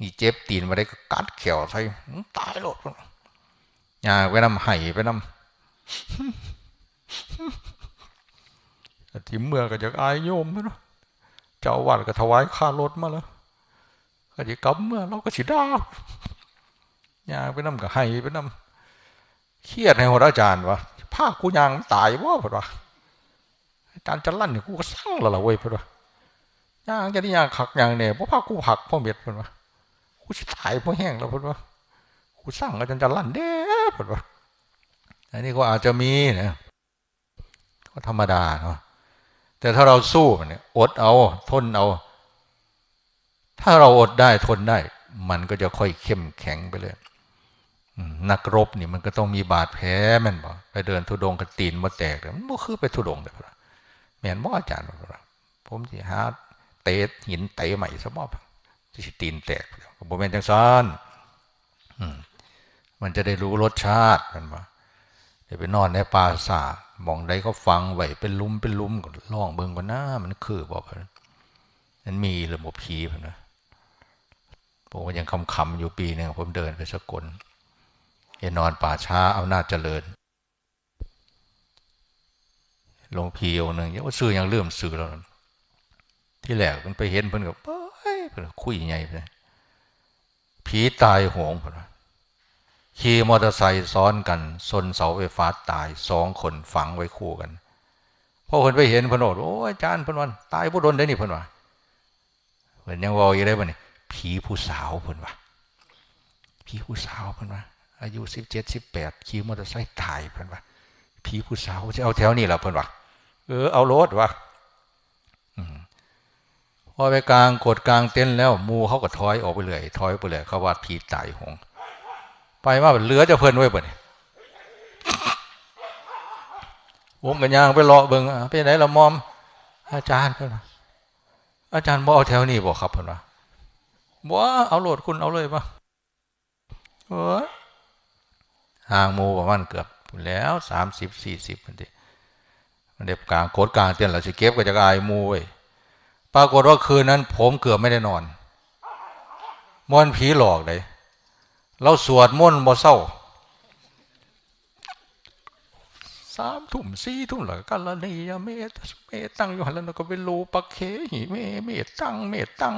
นี่เจ็บตีนมาได้ก็กัดแขวใส่อื้อตายโลดพุ่าไปนำไห้ไปนำที่เมื่อก็จะอายโยมพุ่นวะเจ้าวาดก็ถวายค่ารถมาแล้วก็จะกลับเมื่อเราก็สิด่ายางไปนำก็ไห้ไปนำเครียดให้หัวอาจารย์วะภาคกูยางตายว่าพุ่นวะอาจารย์จะลั่นเนี่ยกูก็สั่งและละเว้ยพุ่นวะยางจะได้ยางขักยางเนี่ยเพราะภาคกูผักพ่อเม็ดพุ่นวะ กูสิตายเพราะแห้งแล้วพุ่นว่ากูสั่งอาจารย์จะลั่นเด้พุ่นว่าอันนี้ก็อาจจะมีนะก็ธรรมดาเนาะแต่ถ้าเราสู้เนี่ยอดเอาทนเอา ถ้าเราอดได้ทนได้ มันก็จะค่อยเข้มแข็งไปเลยนักรบนี่มันก็ต้องมีบาดแผลแมันบ่ไปเดินทุดงกระตีนมาแตกเลยมันบ่คือไปทุดงเลยพุ่นแม่นบ่อาจารย์พุ่นว่าผมสิหาเตะหินเตะใหม่ซะบ่ ที่ตีนแตกก็บ่แม่นจังซั้นอืมมันจะได้รู้รสชาติมันว่าเดี๋ยวไปนอนในป่าสามองใดก็ฟังไหวเป็นลุมเป็นลุมก็ล่องเบิ่งก่อนนะมันคือบ่เพิ่นมันมีระบบผีพนะผมก็ยังคำๆอยู่ปีหนึ่งผมเดินไปสกลเห็นนอนป่าช้าเอาหน้าเจริญลงพีองหนึ่งยังว่าซื้อยังเลื่อมซื้อแล้วที่แรกมันไปเห็นเพิ่นก็เฮ้ยเพิ่น คุยใหญ่เลยผีตายโหงเพิ่นขี่มอเตอร์ไซค์ซ้อนกันชนเสาไฟฟ้าตายสองคนฝังไว้คู่กันพอเพิ่นไปเห็นเพิ่นโอดโอ้ยอาจารย์พนว่าตายบ่โดนได้นี่เพิ่นว่าเพิ่นยังว้าอยู่ได้บ่นี่ผีผู้สาวเพิ่นว่าผีผู้สาวเพิ่นว่าอายุ17 18ขี่มอเตอร์ไซค์ตายเพิ่นว่าผีผู้สาวจะเอาแถวนี้ล่ะเพิ่นว่าเออเอารถวะ พอไปกลางกดกลางเต็นท์แล้วมูเขาก็ถอยออกไปเลยถอยไปเลยเขาว่าผีตายหงไปมาเหลือจะเพลินไว้บ่เนี่ยผมกันยางไปเลาะเบิงอะไปไหนละมอม อาจารย์เพิ่อนอาจารย์บ่เอาแถวนี้บ่ครับเพิ่อนว่าบ่เอาโหลดคุณเอาเลยป่ะเออห่างมูประมาณเกือบแล้วสามสิบสี่สิบมันดิมันเด็บกลางโคดกลางเตียนเราสิเก็บก็จะกอายมูเว้ย ปรากฏว่าคืนนั้น ผมเกือบไม่ได้นอนมอนผีหลอกเลยเราสวดมนต์บ่เศร้าสามทุ่มสี่ทุ่มหลักัลนียเมตเมตตั้งอยู่หันแล้วก็เป็นรูปักเคหิเมเมตตั้งเมตตั้ง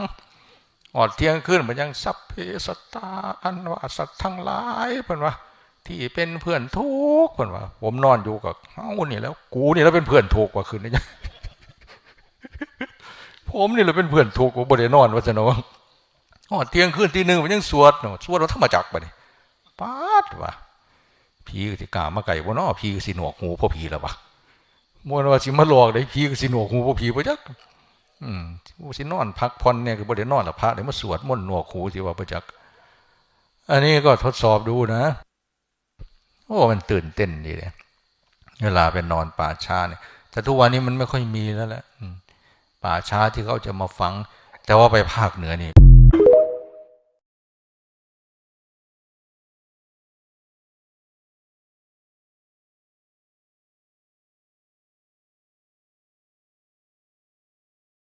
อดเที่ยงขึ้นมันยังสัพเพสตาอันว่าสัตว์ทั้งหลายเพิ่อนว่าที่เป็นเพื่อนทุกเพิ่อนว่าผมนอนอยู่กับเฮานี่แล้ว กูนี่แล้วเป็นเพื่อนทุกกว่าคืนนี้ ผมนี่แหละเป็นเพื่อนถูกผมบ่ได้นอนว่าจะนอนอ๋อเที่ยงคืนตีหนึ่งมันยังสวดเนาะสวดเราธรรมจักรบ่นี่ปาดวะผีก็สิกล้ามาไก่บ่เนาะผีก็สิหนวกหูพ่อผีแล้ววะม่วนว่าสิมาหลอกได้ผีก็สิหนวกหูพ่อผีบ่จักอืมกูสินอนพักผ่อนเนี่ยก็บ่ได้นอนละพระได้มาสวดมนต์หนวกหูสิว่าบ่จัก อันนี้ก็ทดสอบดูนะโอ้มันตื่นเต้นดีเลยเวลาไปนอนป่าช้าเนี่ยแต่ทุกวันนี้มันไม่ค่อยมีแล้วแหละอืม ป่าช้าที่เขาจะมาฟัง แต่ว่าไปภาคเหนือนี่